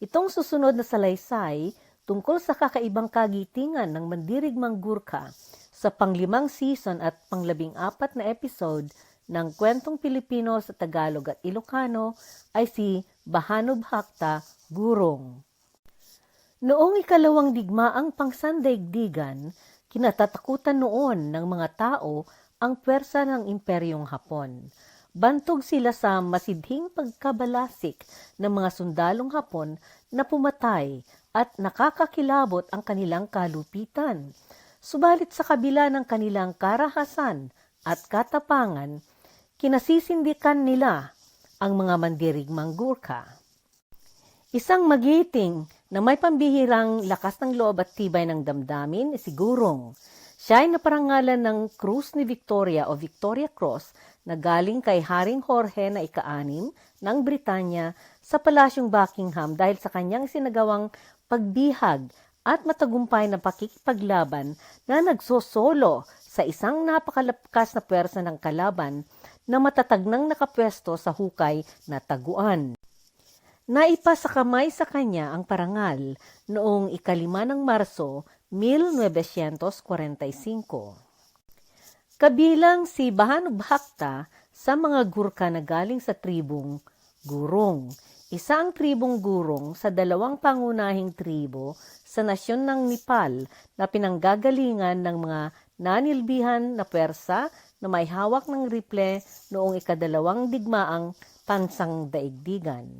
Itong susunod na salaysay tungkol sa kakaibang kagitingan ng mandirigmang Gurkha sa panglimang season at panglabing apat na episode ng Kwentong Pilipino sa Tagalog at Ilocano ay si Bahano Bhakta Gurong. Noong ikalawang digmaang pangsandaigdigan, kinatatakutan noon ng mga tao ang pwersa ng Imperyong Hapon. Bantog sila sa masidhing pagkabalasik ng mga sundalong Hapon na pumatay at nakakakilabot ang kanilang kalupitan. Subalit sa kabila ng kanilang karahasan at katapangan, kinasisindikan nila ang mga mandirigmang Gurkha. Isang magiting na may pambihirang lakas ng loob at tibay ng damdamin si Gurong. Siya ay naparangalan ng Cruz ni Victoria o Victoria Cross na galing kay Haring Jorge na ika-anim ng Britanya sa Palasyong Buckingham dahil sa kanyang sinagawang pagbihag at matagumpay na pakikipaglaban na nagsosolo sa isang napakalakas na pwersa ng kalaban na matatag nang nakapwesto sa hukay na taguan. Naipa sa kamay sa kanya ang parangal noong ikalima ng Marso 1945 kabilang si Bahano Bhakta sa mga Gurkha na galing sa tribong Gurong. Isa ang tribong Gurong sa dalawang pangunahing tribo sa nasyon ng Nepal na pinanggagalingan ng mga nanilbihan na pwersa na may hawak ng riple noong ikadalawang digmaang pansang daigdigan.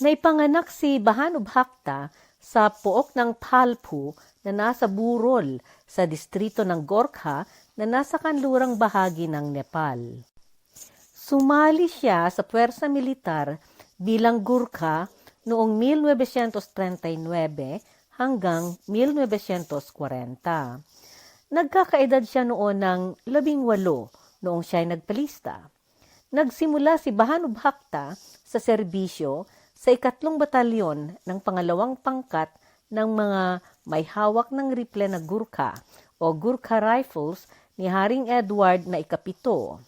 Naipanganak si Bahano Bhakta sa pook ng Palpu na nasa Burol sa distrito ng Gorkha na nasa kanlurang bahagi ng Nepal. Sumali siya sa puwersa militar bilang Gurkha noong 1939 hanggang 1940. Nagkakaedad siya noon ng labing walo noong siya ay nagpalista. Nagsimula si Bahano Bhakta sa serbisyo sa ikatlong batalyon ng pangalawang pangkat ng mga may hawak ng riple na Gurkha o Gurkha Rifles ni Haring Edward na ikapito.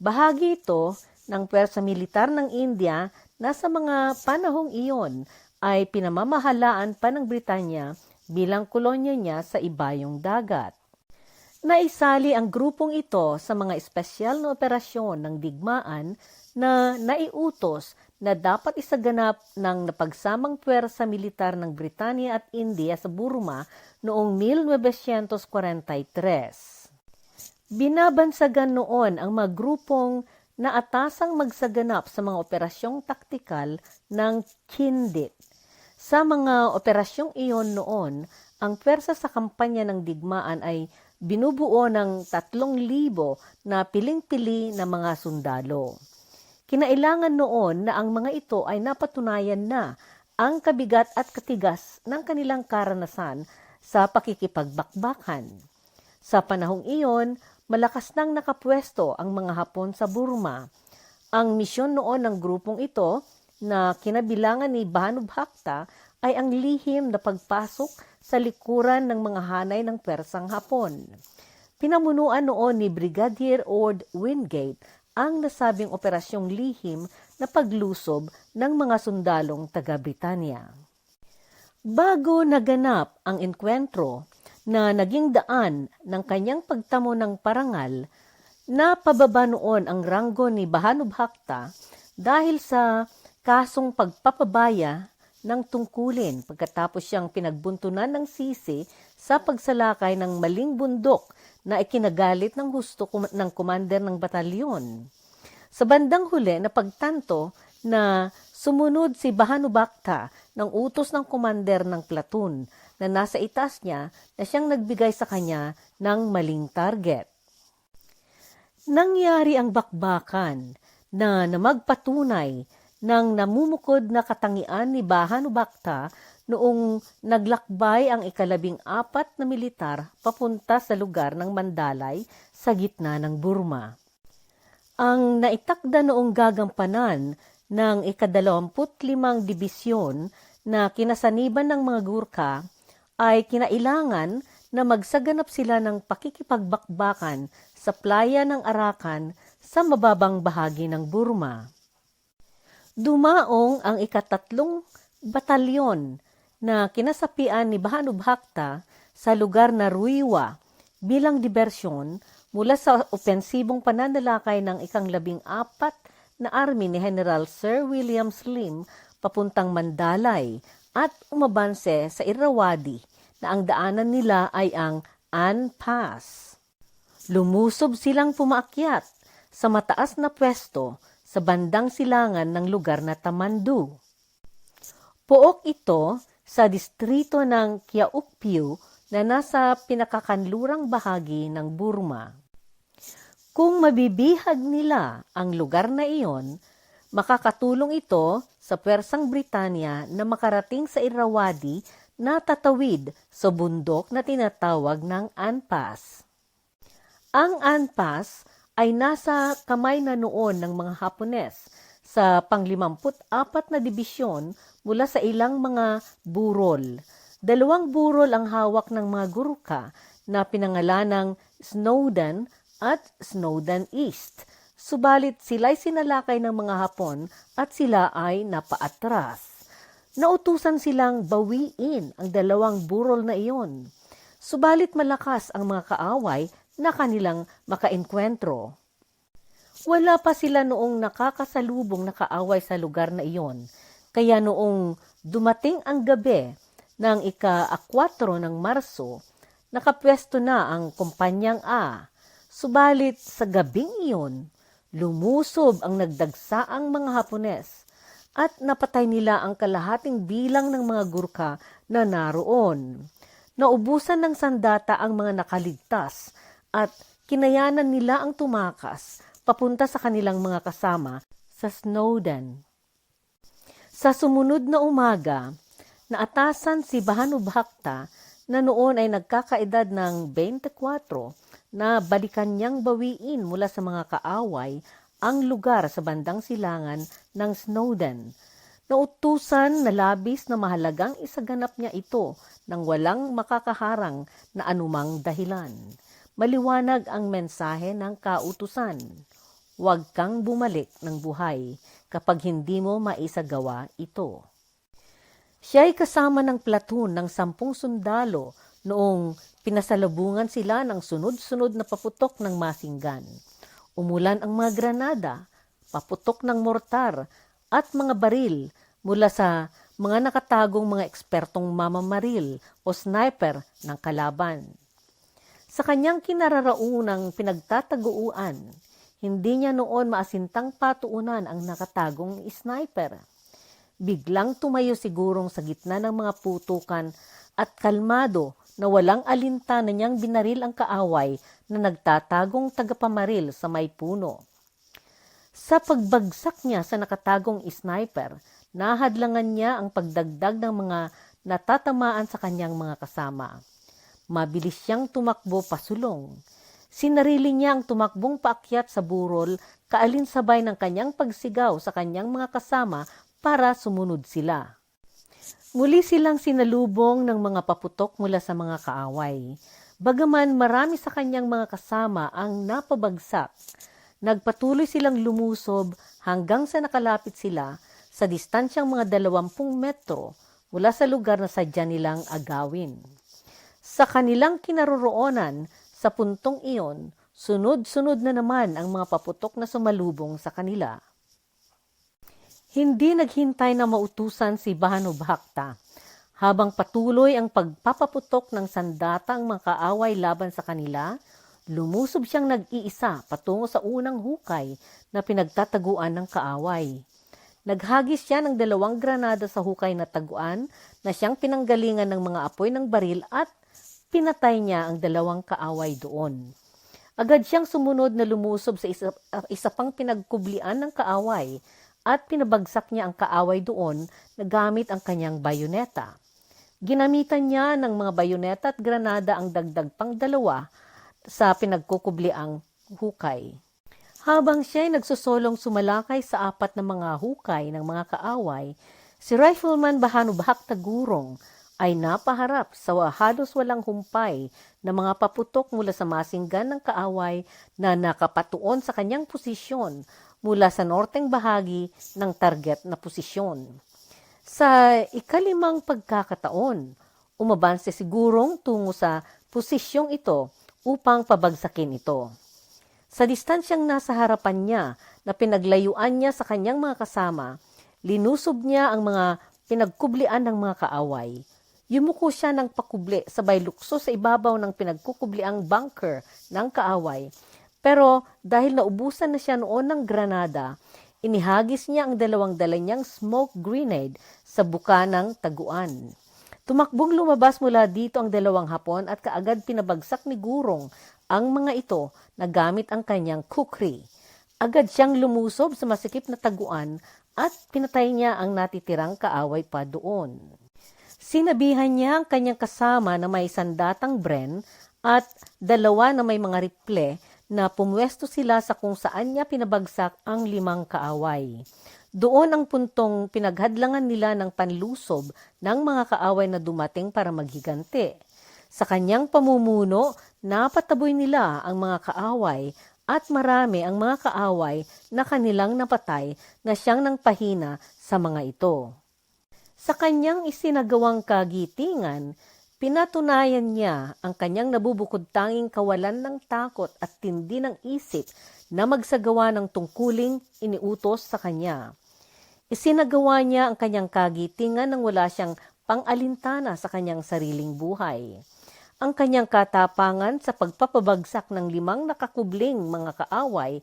Bahagi ito ng pwersa militar ng India na sa mga panahong iyon ay pinamamahalaan pa ng Britanya bilang kolonya niya sa ibayong dagat. Naisali ang grupong ito sa mga espesyal na operasyon ng digmaan na naiutos na dapat isaganap ng napagsamang pwersa militar ng Britanya at India sa Burma noong 1943. Binabansagan noon ang mga grupong naatasang magsaganap sa mga operasyong taktikal ng Kindit. Sa mga operasyong iyon noon, ang pwersa sa kampanya ng digmaan ay binubuo ng 3,000 na piling-pili na mga sundalo. Kinailangan noon na ang mga ito ay napatunayan na ang kabigat at katigas ng kanilang karanasan sa pakikipagbakbakan. Sa panahong iyon, malakas nang nakapwesto ang mga Hapon sa Burma. Ang misyon noon ng grupong ito na kinabilangan ni Bhanu Bhakta ay ang lihim na pagpasok sa likuran ng mga hanay ng Persang Hapon. Pinamunuan noon ni Brigadier Ord Wingate ang nasabing operasyong lihim na paglusob ng mga sundalong taga-Britanya. Bago naganap ang enkwentro, na naging daan ng kanyang pagtamo ng parangal na pababa noon ang ranggo ni Bahano Bhakta dahil sa kasong pagpapabaya ng tungkulin pagkatapos siyang pinagbuntunan ng sisi sa pagsalakay ng maling bundok na ikinagalit ng husto ng commander ng batalyon. Sa bandang huli na pagtanto na sumunod si Bahano Bhakta ng utos ng commander ng platoon na nasa itas niya na siyang nagbigay sa kanya ng maling target. Nangyari ang bakbakan na namagpatunay ng namumukod na katangian ni Bahanu Bakta noong naglakbay ang ikalabing apat na militar papunta sa lugar ng Mandalay sa gitna ng Burma. Ang naitakda noong gagampanan ng ikadalawamput limang dibisyon na kinasaniban ng mga Gurkha ay kinailangan na magsaganap sila ng pakikipagbakbakan sa playa ng Arakan sa mababang bahagi ng Burma. Dumaong ang ikatatlong batalyon na kinasapian ni Bahanu Bhakta sa lugar na Ruiwa bilang diversyon mula sa opensibong pananalakay ng ikang labing apat na army ni General Sir William Slim papuntang Mandalay at umabanse sa Irrawaddy na ang daanan nila ay ang An Pass. Lumusob silang pumaakyat sa mataas na pwesto sa bandang silangan ng lugar na Tamandu. Pook ito sa distrito ng Kiaukpiu na nasa pinakakanlurang bahagi ng Burma. Kung mabibihag nila ang lugar na iyon, makakatulong ito sa pwersang Britanya na makarating sa Irrawaddy na tatawid sa bundok na tinatawag ng Anpas. Ang Anpas ay nasa kamay na noon ng mga Hapones sa panglimamput-apat na dibisyon mula sa ilang mga burol. Dalawang burol ang hawak ng mga Gurkha na pinangalanang Snowden at Snowden East. Subalit sila'y sinalakay ng mga Hapon at sila ay napaatras. Nautusan silang bawiin ang dalawang burol na iyon. Subalit malakas ang mga kaaway na kanilang makaenkwentro. Wala pa sila noong nakakasalubong na kaaway sa lugar na iyon. Kaya noong dumating ang gabi ng ika-4 ng Marso, nakapwesto na ang kumpanyang A. Subalit sa gabing iyon, lumusob ang nagdagsaang mga Hapones at napatay nila ang kalahating bilang ng mga Gurkha na naroon. Naubusan ng sandata ang mga nakaligtas at kinayanan nila ang tumakas papunta sa kanilang mga kasama sa Snowden. Sa sumunod na umaga, naatasan si Bahanu Bhakta na noon ay nagkakaedad ng 24 na balikan niyang bawiin mula sa mga kaaway ang lugar sa bandang silangan ng Snowden. Nautusan na labis na mahalagang isaganap niya ito nang walang makakaharang na anumang dahilan. Maliwanag ang mensahe ng kautusan. Huwag kang bumalik ng buhay kapag hindi mo maisagawa ito. Siya ay kasama ng platoon ng sampung sundalo noong pinasalubungan sila ng sunod-sunod na paputok ng masinggan. Umulan ang mga granada, paputok ng mortar at mga baril mula sa mga nakatagong mga ekspertong mamamaril o sniper ng kalaban. Sa kanyang kinararaunang pinagtataguan, hindi niya noon maasintang patuunan ang nakatagong sniper. Biglang tumayo sigurong sa gitna ng mga putukan at kalmado na walang alintana niyang binaril ang kaaway na nagtatagong tagapamaril sa may puno. Sa pagbagsak niya sa nakatagong sniper, nahadlangan niya ang pagdagdag ng mga natatamaan sa kanyang mga kasama. Mabilis siyang tumakbo pasulong. Sinarili niya ang tumakbong paakyat sa burol kaalinsabay ng kanyang pagsigaw sa kanyang mga kasama para sumunod sila. Muli silang sinalubong ng mga paputok mula sa mga kaaway. Bagaman marami sa kanyang mga kasama ang napabagsak, nagpatuloy silang lumusob hanggang sa nakalapit sila sa distansyang mga dalawampung metro mula sa lugar na sadya nilang agawin. Sa kanilang kinaroroonan sa puntong iyon, sunod-sunod na naman ang mga paputok na sumalubong sa kanila. Hindi naghintay na mautusan si Bahanu Bhakta. Habang patuloy ang pagpapaputok ng sandata ang mga kaaway laban sa kanila, lumusob siyang nag-iisa patungo sa unang hukay na pinagtataguan ng kaaway. Naghagis siya ng dalawang granada sa hukay na taguan na siyang pinanggalingan ng mga apoy ng baril at pinatay niya ang dalawang kaaway doon. Agad siyang sumunod na lumusob sa isa, isa pang pinagkublian ng kaaway at pinabagsak niya ang kaaway doon na gamit ang kanyang bayoneta. Ginamitan niya ng mga bayoneta at granada ang dagdag pang dalawa sa pinagkukubliang hukay. Habang siya ay nagsusolong sumalakay sa apat na mga hukay ng mga kaaway, si Rifleman Bahanu Bahak Tagurong ay napaharap sa halos walang humpay na mga paputok mula sa masinggan ng kaaway na nakapatuon sa kanyang posisyon mula sa norteng bahagi ng target na posisyon. Sa ikalimang pagkakataon, umabanse sigurong tungo sa posisyong ito upang pabagsakin ito. Sa distansyang nasa harapan niya na pinaglayuan niya sa kanyang mga kasama, linusob niya ang mga pinagkublian ng mga kaaway. Yumuko siya ng pakubli sabay lukso sa ibabaw ng pinagkukubliang bunker ng kaaway. Pero dahil naubusan na siya noon ng granada, inihagis niya ang dalawang dala niyang smoke grenade sa buka ng taguan. Tumakbong lumabas mula dito ang dalawang hapon at kaagad pinabagsak ni Gurong ang mga ito na gamit ang kanyang kukri. Agad siyang lumusob sa masikip na taguan at pinatay niya ang natitirang kaaway pa doon. Sinabihan niya ang kanyang kasama na may sandatang bren at dalawa na may mga riple na pumwesto sila sa kung saan niya pinabagsak ang limang kaaway. Doon ang puntong pinaghadlangan nila ng panlusob ng mga kaaway na dumating para maghigante. Sa kanyang pamumuno, napataboy nila ang mga kaaway at marami ang mga kaaway na kanilang napatay na siyang nang pahina sa mga ito. Sa kanyang isinagawang kagitingan, pinatunayan niya ang kanyang nabubukod tanging kawalan ng takot at tindi ng isip na magsagawa ng tungkuling iniutos sa kanya. Isinagawa niya ang kanyang kagitingan nang wala siyang pang-alintana sa kanyang sariling buhay. Ang kanyang katapangan sa pagpapabagsak ng limang nakakubling mga kaaway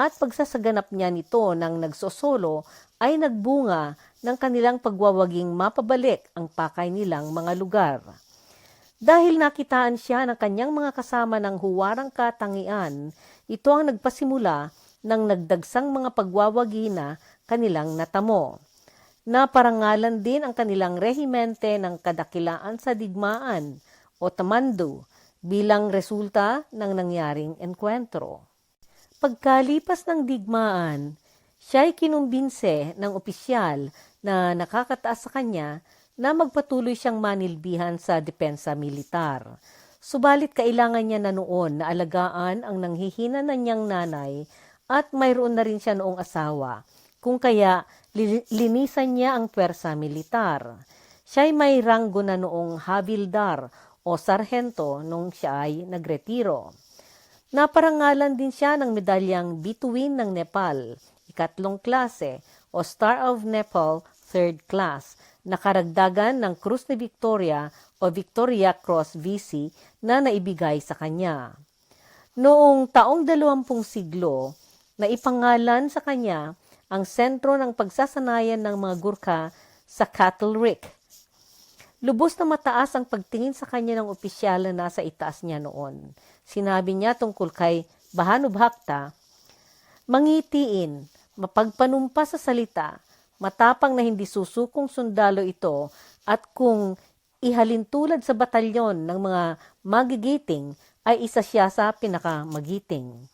at pagsasaganap niya nito ng nagsosolo ay nagbunga ng kanilang pagwawaging mapabalik ang pakay nilang mga lugar. Dahil nakitaan siya ng kanyang mga kasama ng huwarang katangian, ito ang nagpasimula ng nagdagsang mga pagwawagi na kanilang natamo. Naparangalan din ang kanilang rehimente ng kadakilaan sa digmaan o tamando bilang resulta ng nangyaring enkwentro. Pagkalipas ng digmaan, siya ay kinumbinse ng opisyal na nakakataas sa kanya na magpatuloy siyang manilbihan sa depensa militar. Subalit kailangan niya na noon na alagaan ang nanghihina na niyang nanay at mayroon na rin siya noong asawa. Kung kaya, linisan niya ang pwersa militar. Siya ay may ranggo na noong havildar o sarhento nung siya ay nagretiro. Naparangalan din siya ng medalyang bituin ng Nepal, ikatlong klase, o Star of Nepal, third class, na karagdagan ng Cruz de Victoria o Victoria Cross VC na naibigay sa kanya. Noong taong dalawampung siglo, na ipangalan sa kanya ang sentro ng pagsasanayan ng mga Gurkha sa Cattle Rick. Lubos na mataas ang pagtingin sa kanya ng opisyal na nasa itaas niya noon. Sinabi niya tungkol kay Bahanub Hakta, Mangitiin, mapagpanumpa sa salita, matapang na hindi susukong sundalo ito at kung ihalin tulad sa batalyon ng mga magigiting ay isa siya sa pinakamagiting.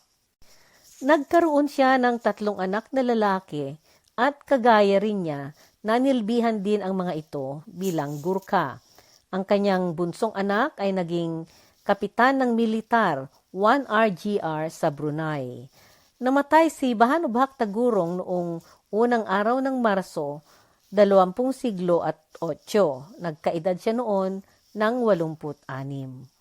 Nagkaroon siya ng tatlong anak na lalaki at kagaya rin niya, nanilbihan din ang mga ito bilang gurka. Ang kanyang bunsong anak ay naging kapitan ng militar 1 RGR sa Brunei. Namatay si Bahanubhak Tagurong noong unang araw ng Marso, 20 siglo at 8. Nagkaedad siya noon ng 86.